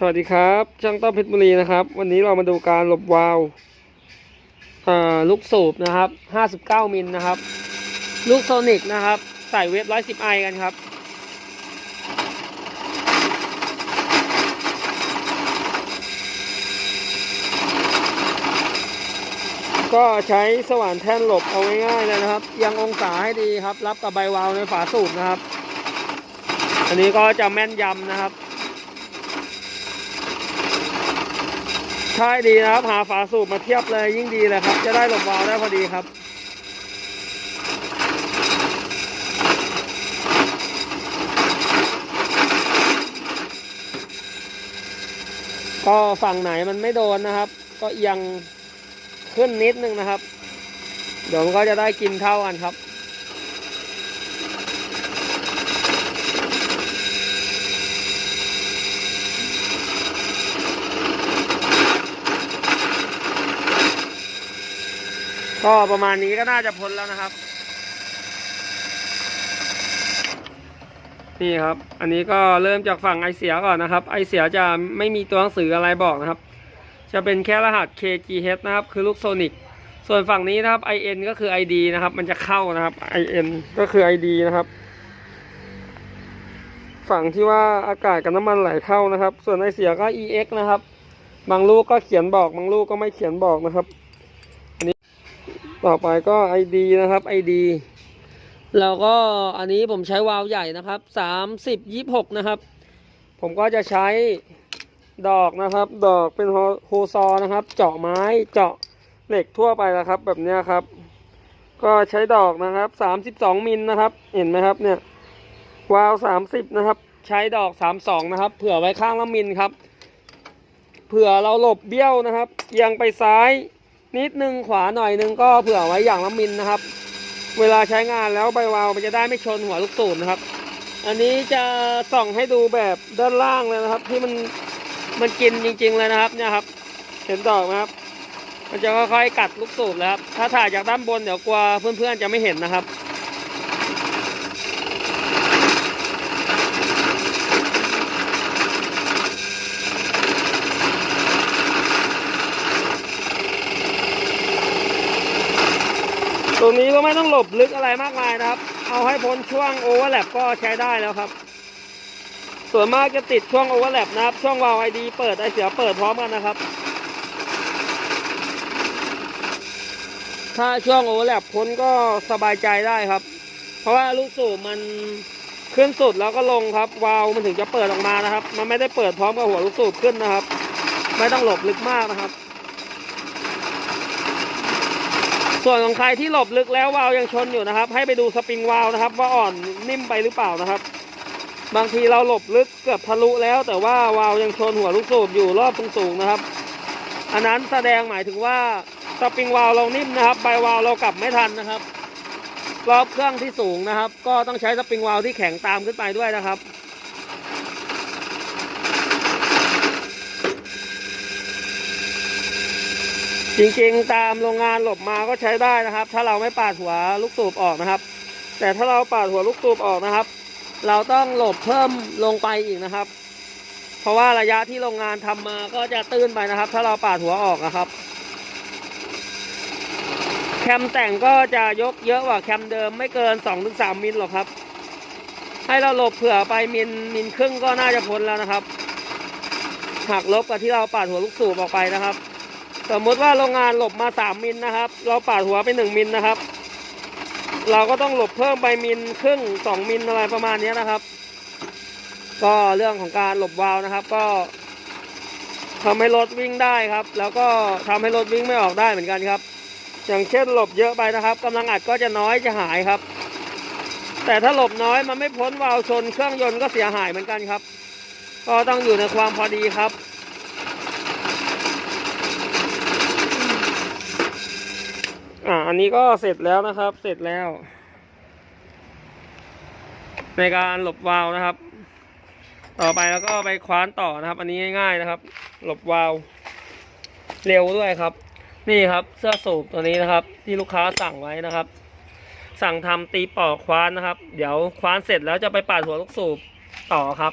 สวัสดีครับช่างต้อมเพชรบุรีนะครับ วันนี้เรามาดูการหลบวาล์วลูกสูบนะครับ 59 มิลนะครับ ลูกโซนิกนะครับ ใส่เวฟ110ไอกันครับ ก็ใช้สว่านแท่นหลบเอาง่ายๆเลยนะครับ ยังองศาให้ดีครับ รับกับใบวาล์วในฝาสูบนะครับ อันนี้ก็จะแม่นยำนะครับ ใช่ดีนะครับ หาฝาสูบมาเทียบเลยยิ่งดีเลยครับ จะได้หลบวาล์วได้พอดีครับ ก็ฝั่งไหนมันไม่โดนนะครับ ก็เอียงขึ้นนิดนึงนะครับ เดี๋ยวมันก็จะได้กินเท่ากันครับ ก็ประมาณนี้ก็น่าจะพ้นแล้วนะครับ นี่ครับ อันนี้ก็เริ่มจากฝั่งไอเสียก่อนนะครับ ไอเสียจะไม่มีตัวหนังสืออะไรบอกนะครับ จะเป็นแค่รหัส KGH นะครับ คือลูกโซนิกส่วนฝั่งนี้นะครับ IN ก็คือ ID นะครับ มันจะเข้านะครับ IN ก็คือ ID นะครับ ฝั่งที่ว่าอากาศกับน้ำมันไหลเข้านะครับ ส่วนไอเสียก็ EX นะครับ บางลูกก็เขียนบอก บางลูกก็ไม่เขียนบอกนะครับ ต่อไปก็ ID นะครับ ID แล้วก็อันนี้ผมใช้วาล์วใหญ่นะครับสามสิบยี่หกนะครับ ผมก็จะใช้ดอกนะครับ ดอกเป็นโฮซอนะครับ เจาะไม้เจาะเหล็กทั่วไปนะครับ แบบนี้ครับ ก็ใช้ดอกนะครับสามสิบสองมิลนะครับ เห็นไหมครับเนี่ยวาล์วสามสิบนะครับ ใช้ดอกสามสองนะครับ เผื่อไว้ข้างละมิลครับ เผื่อเราหลบเบี้ยวนะครับเอียงไปซ้าย นิดนึงขวาหน่อยนึงก็เผื่อไว้อย่างละมิลนะครับ เวลาใช้งานแล้วใบวาวมันจะได้ไม่ชนหัวลูกสูบนะครับ อันนี้จะส่องให้ดูแบบด้านล่างเลยนะครับ ที่มันมันกินจริง ๆเลยนะครับ เนี่ยครับ เห็นดอกไหมครับ มันจะค่อยๆกัดลูกสูบแล้วครับถ้าถ่ายจากด้านบนเดี๋ยวกลัวเพื่อนๆจะไม่เห็นนะครับ รงนี้ก็ไม่ต้องหลบลึกอะไรมากมายนะครับ เอาให้พ้นช่วงโอเวอร์แลปก็ใช้ได้แล้วครับ ส่วนมากจะติดช่วงโอเวอร์แลปนะครับ ช่วงวาล์วไอดีเปิดไอเสียเปิดพร้อมกันนะครับ ถ้าช่วงโอเวอร์แลปพ้นก็สบายใจได้ครับ เพราะว่าลูกสูบมันขึ้นสุดแล้วก็ลงครับ วาล์วมันถึงจะเปิดออกมานะครับ มันไม่ได้เปิดพร้อมกับหัวลูกสูบขึ้นนะครับ ไม่ต้องหลบลึกมากนะครับ ส่วนของใครที่หลบลึกแล้ววาวยังชนอยู่นะครับ ให้ไปดูสปริงวาล์วนะครับ ว่าอ่อนนิ่มไปหรือเปล่านะครับ บางทีเราหลบลึกเกือบทะลุแล้ว แต่ว่าวาวยังชนหัวลูกสูบอยู่รอบสูงๆนะครับ อันนั้นแสดงหมายถึงว่าสปริงวาล์วเรานิ่มนะครับใบวาล์วเรากลับไม่ทันนะครับ รอบเครื่องที่สูงนะครับ ก็ต้องใช้สปริงวาล์วที่แข็งตามขึ้นไปด้วยนะครับ จริงๆ ตามโรงงานหลบมาก็ใช้ได้นะครับ ถ้าเราไม่ปาดหัวลูกสูบออกนะครับ แต่ถ้าเราปาดหัวลูกสูบออกนะครับ เราต้องหลบเพิ่มลงไปอีกนะครับ เพราะว่าระยะที่โรงงานทำมาก็จะตื้นไปนะครับ ถ้าเราปาดหัวออกนะครับ แคมแต่งก็จะยกเยอะกว่าแคมเดิมไม่เกิน 2-3 มิลหรอกครับ ให้เราหลบเผื่อไปมิลมิลครึ่งก็น่าจะพ้นแล้วนะครับหักลบกับที่เราปาดหัวลูกสูบออกไปนะครับ สมมติว่าโรงงานหลบมาสามมิลนะครับ เราปาดหัวไปหนึ่งมิลนะครับ เราก็ต้องหลบเพิ่มไปมิลครึ่งสองมิลอะไรประมาณนี้นะครับ ก็เรื่องของการหลบวาล์วนะครับ ก็ทำให้รถวิ่งได้ครับ แล้วก็ทำให้รถวิ่งไม่ออกได้เหมือนกันครับ อย่างเช่นหลบเยอะไปนะครับกำลังอัดก็จะน้อยจะหายครับ แต่ถ้าหลบน้อยมันไม่พ้นวาล์วชนเครื่องยนต์ก็เสียหายเหมือนกันครับ ก็ต้องอยู่ในความพอดีครับ อันนี้ก็เสร็จแล้วนะครับ เสร็จแล้ว ในการหลบวาล์วนะครับ ต่อไปแล้วก็ไปคว้านต่อนะครับ อันนี้ง่าย ๆนะครับ หลบวาล์วเร็วด้วยครับ นี่ครับเสื้อสูบตัวนี้นะครับ ที่ลูกค้าสั่งไว้นะครับ สั่งทำตีปอกคว้านนะครับ เดี๋ยวคว้านเสร็จแล้วจะไปปาดหัวลูกสูบต่อครับ